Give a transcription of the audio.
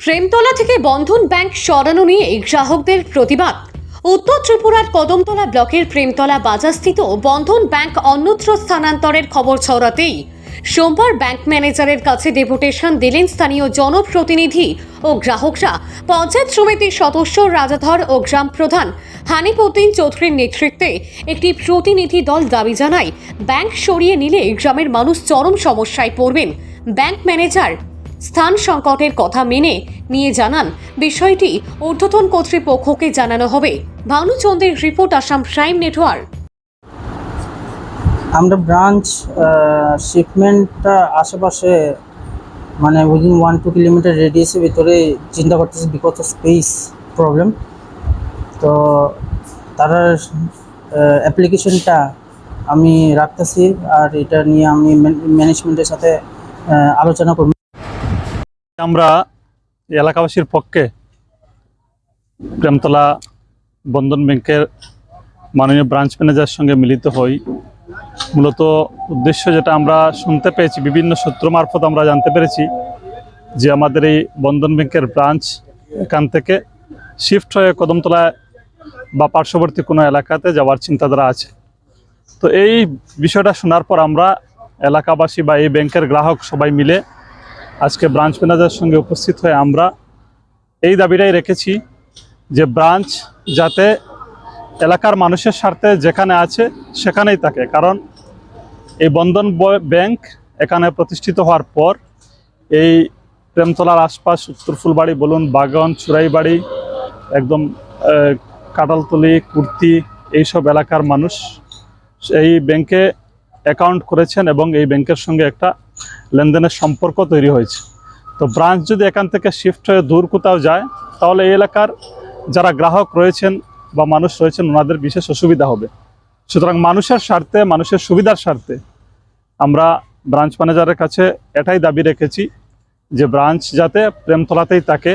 প্রেমতলা থেকে বন্ধন ব্যাংক সরানো নিয়ে গ্রাহকদের প্রতিবাদ। উত্তর ত্রিপুরার কদমতলা ব্লকের প্রেমতলা বাজারস্থিত বন্ধন ব্যাংক অন্যত্র স্থানান্তরের খবর ছড়াতেই সোমবার ব্যাংক ম্যানেজারের কাছে ডেপুটেশন দিলেন স্থানীয় জনপ্রতিনিধি ও গ্রাহকরা। পঞ্চায়েত সমিতির সদস্য রাজাধর ও গ্রাম প্রধান হানিফউদ্দিন চৌধুরীর নেতৃত্বে একটি প্রতিনিধি দল দাবি জানায়, ব্যাংক সরিয়ে নিলে গ্রামের মানুষ চরম সমস্যায় পড়বেন। ব্যাংক ম্যানেজার স্থান সংকটের কথা মেনে নিয়ে জানান। বিষয়টি ঊর্ধ্বতন কর্তৃপক্ষকে জানানো হবে। ভানুচন্দ্রের রিপোর্ট, আসাম প্রাইম নেটওয়ার্ক। আমরা ব্রাঞ্চ শিপমেন্টটা আশেপাশে মানে উইদিন ওয়ান টু কিলোমিটার রেডিয়াসের ভিতরে চিন্তা করতেছি বিকজ অফ স্পেস প্রবলেম তো তার অ্যাপ্লিকেশনটা আমি রাখতেছি আর এটা নিয়ে আমি ম্যানেজমেন্টের সাথে আলোচনা করব। আমরা এলাকাবাসীর পক্ষে প্রেমতলা বন্ধন ব্যাংকের মাননীয় ব্রাঞ্চ ম্যানেজারের সঙ্গে মিলিত হই। মূলত উদ্দেশ্য যেটা আমরা শুনতে পেয়েছি, বিভিন্ন সূত্র মারফত আমরা জানতে পেরেছি যে আমাদের এই বন্ধন ব্যাংকের ব্রাঞ্চ এখান থেকে শিফট হয়ে কদমতলায় বা পার্শ্ববর্তী কোনো এলাকাতে যাওয়ার চিন্তাধারা আছে। তো এই বিষয়টা শোনার পর আমরা এলাকাবাসী বা এই ব্যাংকের গ্রাহক সবাই মিলে আজকে ব্রাঞ্চ ম্যানেজারের সঙ্গে উপস্থিত হয়ে আমরা এই দাবিটাই রেখেছি যে ব্রাঞ্চ যাতে এলাকার মানুষের স্বার্থে যেখানে আছে সেখানেই থাকে। কারণ এই বন্ধন ব্যাংক এখানে প্রতিষ্ঠিত হওয়ার পর এই প্রেমতলার আশপাশ, উত্তর ফুলবাড়ি বলুন, বাগান, চুরাইবাড়ি, একদম কাটালতলি কুর্তি এইসব এলাকার মানুষ এই ব্যাংকে অ্যাকাউন্ট করেছেন এবং এই ব্যাংকের সঙ্গে একটা লেনদেনের সম্পর্ক তৈরি হয়েছে। তো ব্রাঞ্চ যদি এখান থেকে শিফট হয়ে দূর কোথাও যায়, তাহলে এই এলাকার যারা গ্রাহক রয়েছেন বা মানুষ রয়েছেন, ওনাদের বিশেষ অসুবিধা হবে। সুতরাং মানুষের স্বার্থে, মানুষের সুবিধার স্বার্থে আমরা ব্রাঞ্চ ম্যানেজারের কাছে এটাই দাবি রেখেছি যে ব্রাঞ্চ যাতে প্রেমতলাতেই থাকে।